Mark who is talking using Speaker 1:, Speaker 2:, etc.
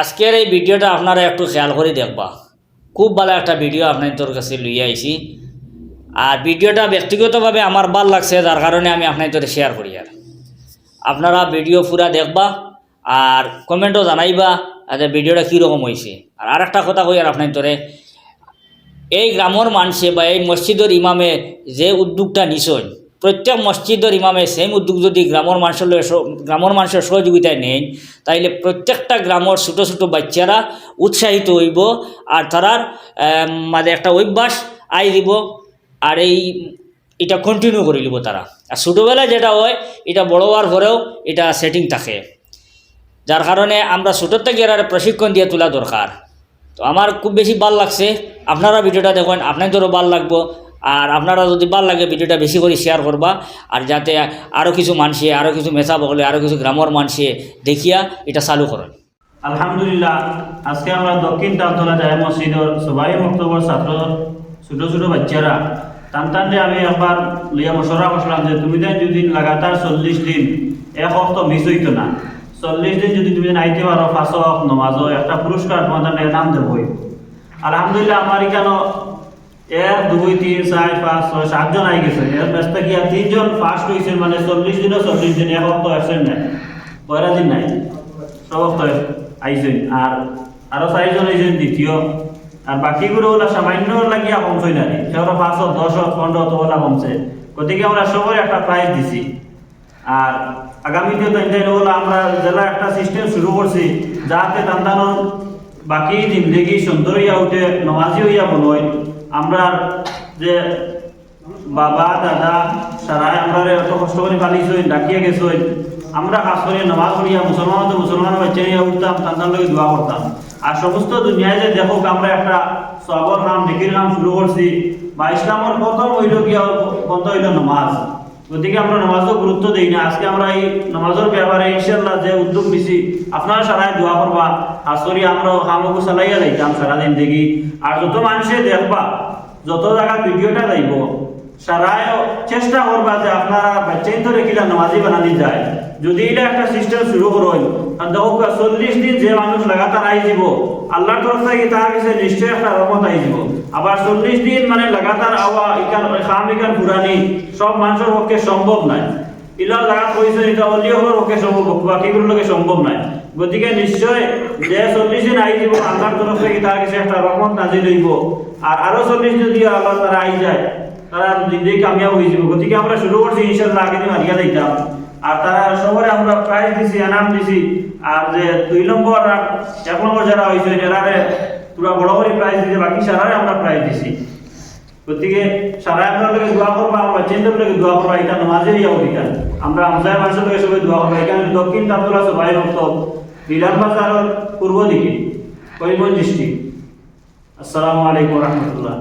Speaker 1: আজকের এই ভিডিওটা আপনারা একটু খেয়াল করে দেখবা। খুব ভালো একটা ভিডিও আপনার তোর কাছে লইয়া আইছি। আর ভিডিওটা ব্যক্তিগতভাবে আমার ভালো লাগছে, যার কারণে আমি আপনার তোর শেয়ার করি আর। আপনারা ভিডিও পুরা দেখবা আর কমেন্টও জানাইবা যে ভিডিওটা কীরকম হয়েছে আর আরেকটা কথা কই আর আপনার তোরে এই গ্রামের মানুষে বা এই মসজিদের ইমামে যে উদ্যোগটা নিছই প্রত্যেক মসজিদের ইমামে সেম উদ্যোগ যদি গ্রামের মানুষের গ্রামের মানুষের সহযোগিতায় নেন, তাইলে প্রত্যেকটা গ্রামের ছোটো ছোটো বাচ্চারা উৎসাহিত হইব আর তারার মানে একটা অভ্যাস আই দিব আর এই, এটা কন্টিনিউ করে নিব তারা। আর ছোটোবেলায় যেটা হয়, এটা বড় হওয়ার পরেও এটা সেটিং থাকে। যার কারণে আমরা ছোটোর থেকে এরা প্রশিক্ষণ দিয়ে তোলা দরকার। তো আমার খুব বেশি ভালো লাগছে। আপনারা ভিডিওটা দেখেন, আপনাদেরও ভালো লাগবো। আর আপনারা যদি ভালো লাগে ভিডিওটা বেশি করে শেয়ার করবা, আর যাতে আরও কিছু মানুষে আরও কিছু মেসা বগলে আরও কিছু গ্রামের মানুষে দেখিয়া এটা চালু করেন।
Speaker 2: আলহামদুলিল্লাহ, আজকে আমরা দক্ষিণ তালতলা জায় মসজিদর সবাই বক্তব্য ছাত্র, ছোট ছোট বাচ্চারা টান যে আমি একবার লিয়া মশরা করছিলাম যে, তুমি দেন যদি লাগাতার চল্লিশ দিন, এক অক্ত মিস হইতো না। চল্লিশ দিন যদি তুমি আইতে পারো, পাঁচ অক নমাজও, একটা পুরস্কার তোমাদের নাম দেবই। আলহামদুলিল্লাহ, আমার এখানে এক, দুই, তিন, চার, পাঁচ, ছয় সাতজন আই গেছে। এর ব্যস্ত কি আর তিনজন? ফার্স্ট হয়েছে মানে চল্লিশ দিনও চল্লিশ দিন। এক অক্ত অ্যাবসেন্ট নাই। পয়লা দিন নাই। সবক আইছেন। আর আরও চারিজন আইছেন দ্বিতীয়। আর বাকিগুলো ওলা সামান্য লাগিয়া কমছই না সেগুলো পাঁচশো দশ পনেরো তো ওলা কমছে গতিকে আমরা সবাই একটা প্রাইজ দিছি। আর আগামীতে তো এটাই হলো আমরা জেলা একটা সিস্টেম শুরু করছি, যাতে তান্দানোর বাকি জিন্দগি সুন্দর হইয়া উঠে, নমাজি হইয়া বলই আমরা যে বাবা, দাদা, সারাই আমরা এত কষ্ট করে পালিয়েছি ডাকিয়ে গেছো আমরা কাজ করি নামাজ পড়িয়া মুসলমান তো মুসলমান বাচ্চা নিয়ে উঠতাম, তাদের লোক দোয়া করতাম। আর সমস্ত দুনিয়ায় যে দেখো আমরা একটা সবর নাম, নেকির নাম শুরু করছি, বা ইসলামের প্রথম হইল গিয়া বন্ধ হইল নামাজ। গতিকে আমরা নামাজও গুরুত্ব দিই না। আজকে আমরা এই নামাজের ব্যাপারে ইনশাল্লাহ যে উদ্যোগ নিছি আপনারা সারাই দোয়া করবা। আসরি আমরা হামকু চালাইয়া যাইতাম সারাদিন দেখি। আর যত মানুষে দেখবা, যত জায়গা ভিডিওটা যাইব সারায় চেষ্টা করবা যে আপনারা বাচ্চাই তো রেখিলা নামাজি বানানি যায়। যদি এটা একটা সিস্টেম শুরু করুন, আর দেখো চল্লিশ দিন যে মানুষ লাগাতার আই যাব আল্লাহর তরফ থেকে তার কাছে নিশ্চয়ই একটা রহমত আই যাব আবার চল্লিশ দিন মানে লাগাতার আওয়া ইকান খাম ইকান পুরানি সব মানুষের পক্ষে সম্ভব নাই। ইলা জায়গা কইছে, এটা অলিয়র পক্ষে সম্ভব, বাকিগুলোর লোকে সম্ভব নাই। গতিকে নিশ্চয় যে চল্লিশ দিন আই যাব আল্লাহর তরফ থেকে তার কাছে একটা রহমত নাজিল হইব। আর আরও চল্লিশ যদি আল্লাহ তারা আই যায় তারা জিন্দেগি কামিয়াব হয়ে যাব। গতিকে আমরা শুরু করছি ইনশাল্লাহ আগে দিন হারিয়া দিতাম আর তারা সবাই আমরা প্রাইজ দিছি, এনাম দিছি। আর যে দুই নম্বর আর এক নম্বর যারা হয়েছে এরারে পুরা বড় বড় প্রাইজ দিছে, বাকি সারারে আমরা প্রাইজ দিছি। গতিকে সারা আমরা লোকে দোয়া করব, আমরা চিন্তার লোকে দোয়া করব, এটা নামাজের যাব আমরা আমসায় মানুষের লোকে সবাই দোয়া করব। এখানে দক্ষিণ তান্দুলা সবাই ভক্ত বিরাট বাজারের পূর্ব দিকে করিমগঞ্জ ডিস্ট্রিক্ট আসসালামু আলাইকুম রহমতুল্লাহ।